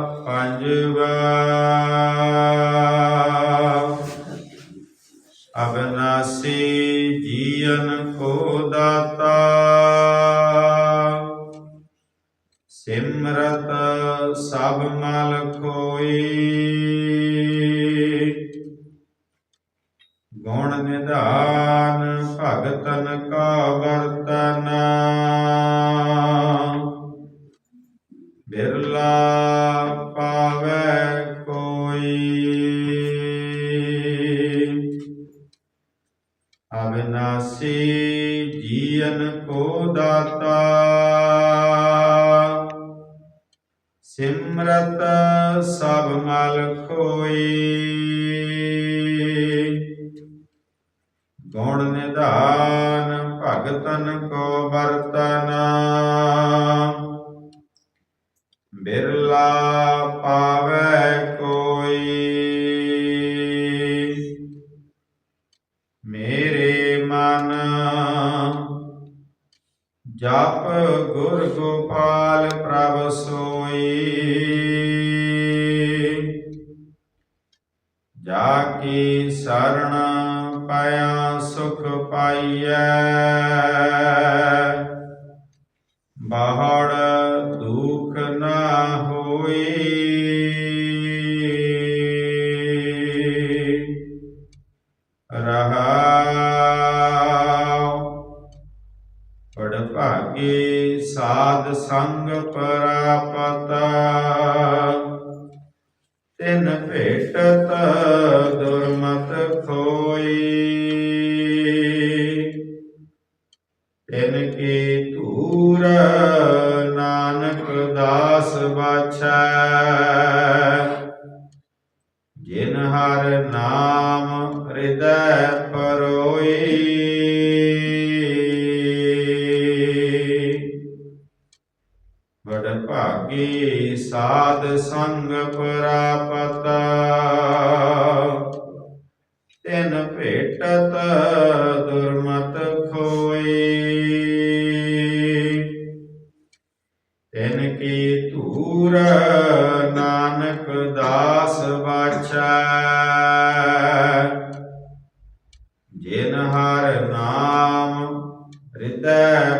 ਪੰਜਵਾ। ਅਬਨਾਸੀ ਜੀਵਨ ਕੋ ਦਾਤਾ। ਸਿਮਰਤ ਸਭ ਮਲ ਕੋਈ। ਗੁਣ ਨਿਧਾਨ ਭਗਤਨ ਕਾ ਵਰਤਨਾ। ਅਬਨਾਸੀ ਜੀਵਨ ਕੋ ਦਾਤਾ। ਸਿਮਰਤ ਸਭ ਮਲ ਖੋਈ। ਗੁਣ ਨਿਧਾਨ ਭਗਤਨ ਕੋ ਵਰਤਨਾ। ਬਿਰਲਾ ਪਾਵੈ ਮੇਰੇ ਮਨ। ਜਪ ਗੁਰ ਗੋਪਾਲ ਪ੍ਰਭ ਸੋਈ। ਜਾ ਕੀ ਸਰਣ ਪਾਇਆ ਸੁਖ ਪਾਈਐ। ਬਾਹੜ ਭਾਗੇ ਸਾਧ ਸੰਗ ਪਰਾਪਤ। ਤਿਨ ਭੇਟਤ ਦੁਰਮਤ ਖੋਈ। ਤਿਨ ਕੀ ਧੂਰ ਨਾਨਕ ਦਾਸ ਬਾਛੈ। ਜਿਨ ਹਰ ਨਾਮ ਬੜ ਭਾਗੀ ਸਾਧ ਸੰਗ ਪ੍ਰਾਪਤ। ਤਿਨ ਭੇਟਤ ਦੁਰਮਤ ਖੋਈ। ਤਿਨ ਕੀ ਧੂਰ ਨਾਨਕ ਦਾਸ ਬਾਛੈ ਜਿਨ ਹਰ ਨਾਮ ਹਿਰਦੈ